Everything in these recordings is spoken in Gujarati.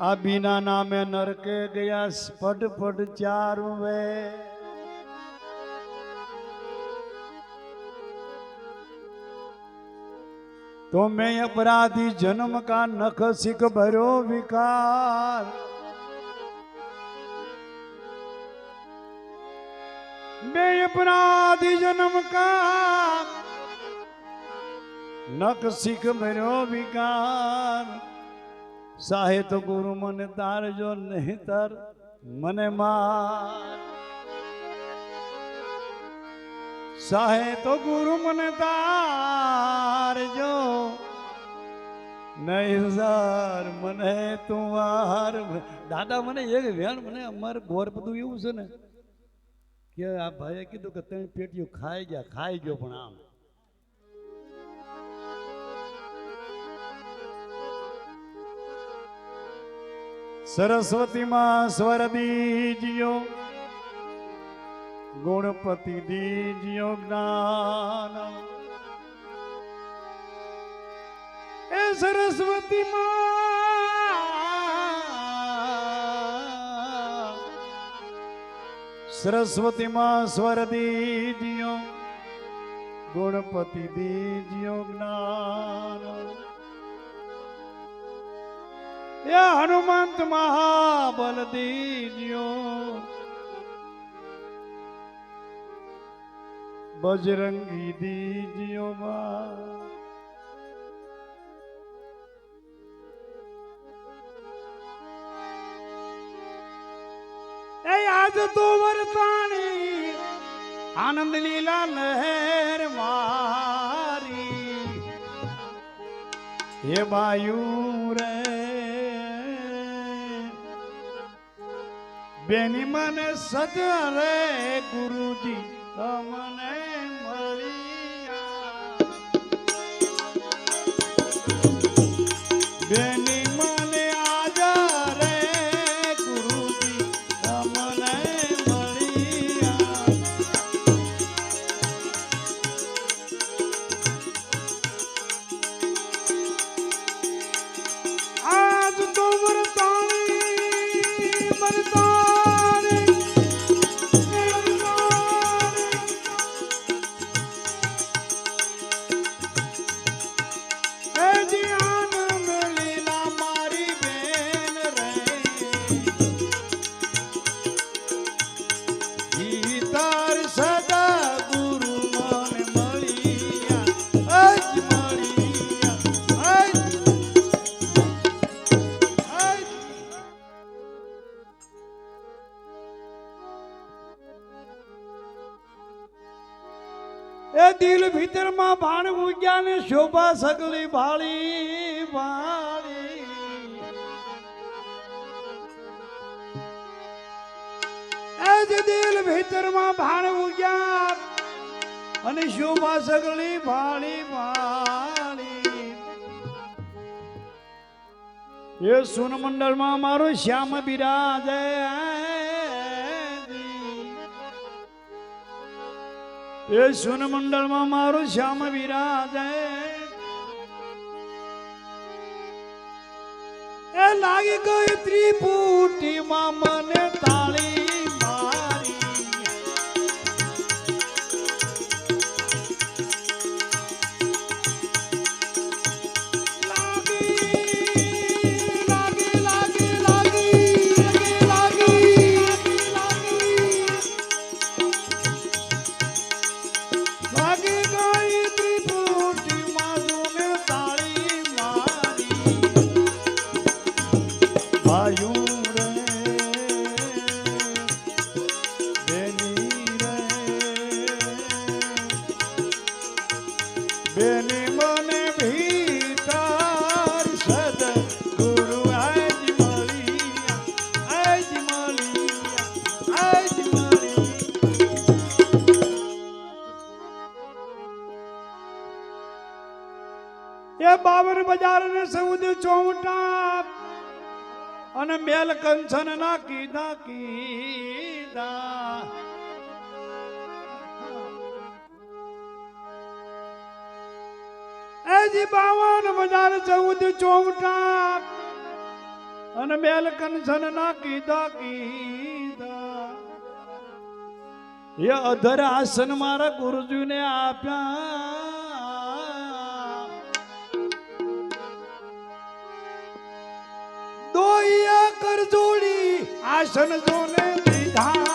આ બીના નામે નરકે ગયા ફટ ફટ ચાર વે તો મેં અપરાધી જન્મ કા નખ સિક ભર્યો વિકાર મેં અપરાધી જન્મ કા નખ સિક ભર્યો વિકાર સાહે તો ગુરુ મને તારજો નહીં તાર મને માર. સાહે તો ગુરુ મને તારજો નહીં સાર મને તું વાર દાદા, મને એક વેણ, મને અમારે ગોર બધું એવું છે ને કે આ ભાઈએ કીધું કે ત્રણ પેટીઓ ખાઈ ગયા, ખાઈ ગયો પણ આમ. સરસ્વતીમાં સ્વર દીજ્યો ગુણપતિ દીજ્યો જ્ઞાન. એ સરસ્વતીમાં સરસ્વતીમાં સ્વર દીજ્યો ગુણપતિ દીજ્યો જ્ઞાન. એ હનુમંત મહાબલ દીજ્યો બજરંગી દીજ્યો બા આજ તો વરસાણી આનંદ લીલા લહેર મારી. હે બાયુ રે બેની મને સજ રે ગુરુજી તમને એ દિલ ભીતરમાં ભાણ ઉગ્યા ને શોભા સગલી ભાળી ભાળી. એ જ દિલ ભીતરમાં ભાણ ઉગ્યા અને શોભા સગલી ભાળી ભાળી. એ સુન મંડળમાં મારો શ્યામ બિરાજે. એ સુન મંડળમાં મારું શ્યામ વિરાજે એ લાગી ગઈ ત્રિપુટીમાં મને તાળી બજાર ને સૌદ ચોવટા અને મેલ કંચન ના કીધા કીધા એજી બાવન બજાર ચૌદ ચોવટા અને મેલ કંચન ના કીધા કીધા એ અધર આસન મારા ગુરુજીને આપ્યા. આસન જોને દીધા.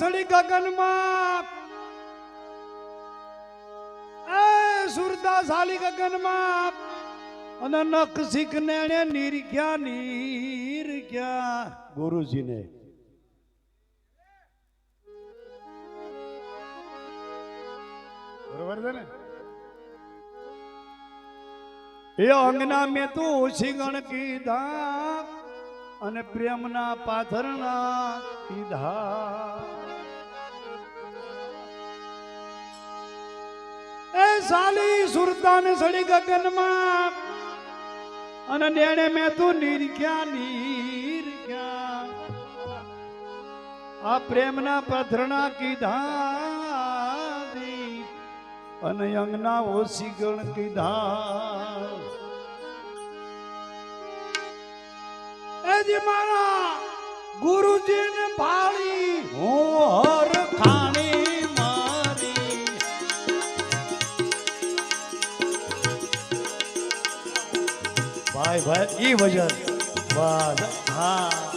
સડી ગગનમાં એ સુરતા સાલી ગગનમાં અને નખ શીખને ને નિરખ્યા નિરખ્યા ગુરુજીને. બરોબર છે ને? એ અંગના મેં તું શિગણ કીધા અને પ્રેમના પાથરના કીધા. સાલી સુરતાને સડી ગગનમાં. અને નેણે મેં તું નિરખ્યા, નિર્ખ્યા. આ પ્રેમના પથરણા કીધા અને અંગના ઓછી ગણ કીધા એ જે મારા ગુરુજીને ભાળી હું હર ભાઈ ભાઈ એ વજન બસ હા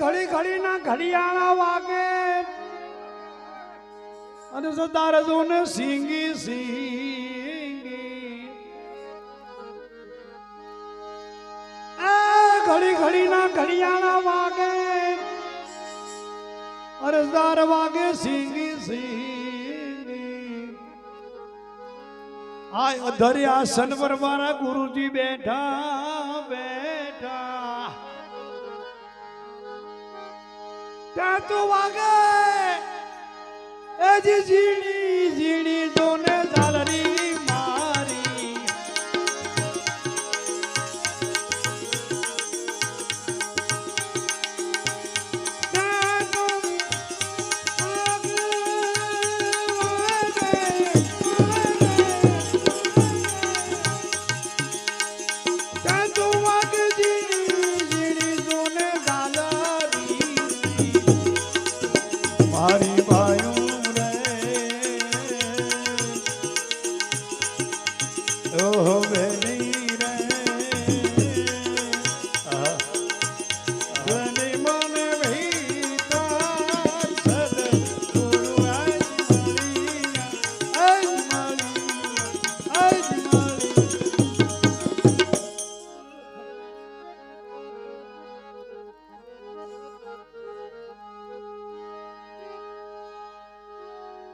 ઘડી ઘડી ના ઘડિયાળા વાગે. અને સદાર જોને સિંગી સિંગી ઘડી ઘડી ના ઘડિયાળા વાગે. અરજદાર વાગે, સિંગી સિંગી. આ અધરે આસન મારા ગુરુજી બેઠા બેઠા. ત્યાં તો વાગે. એ ઝીણી ઝીણી જોને ઝાલરી.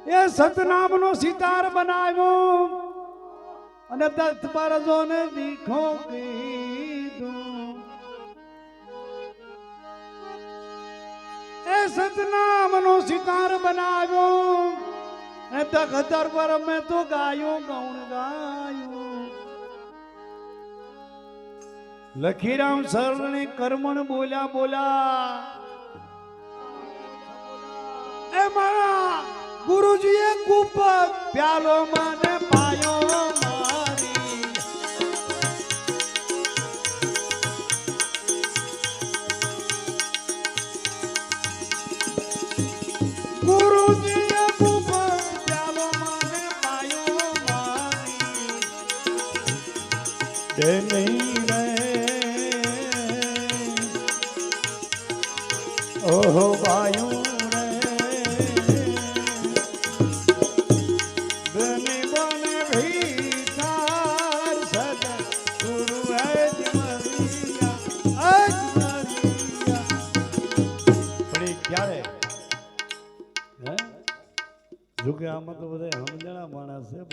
એ સતનામનો સિતાર બનાવ્યો અને દત્ત પરજો ને દીખો એ સતનામનો સિતાર બનાવ્યો. એ તખતર પર મેં તો ગાયું, ગૌણ ગાયું. લખીરામ સરણે કર્મણ બોલ્યા બોલ્યા, એ મારા ગુરુજીએ કૂપ પ્યાલો મને પાયો.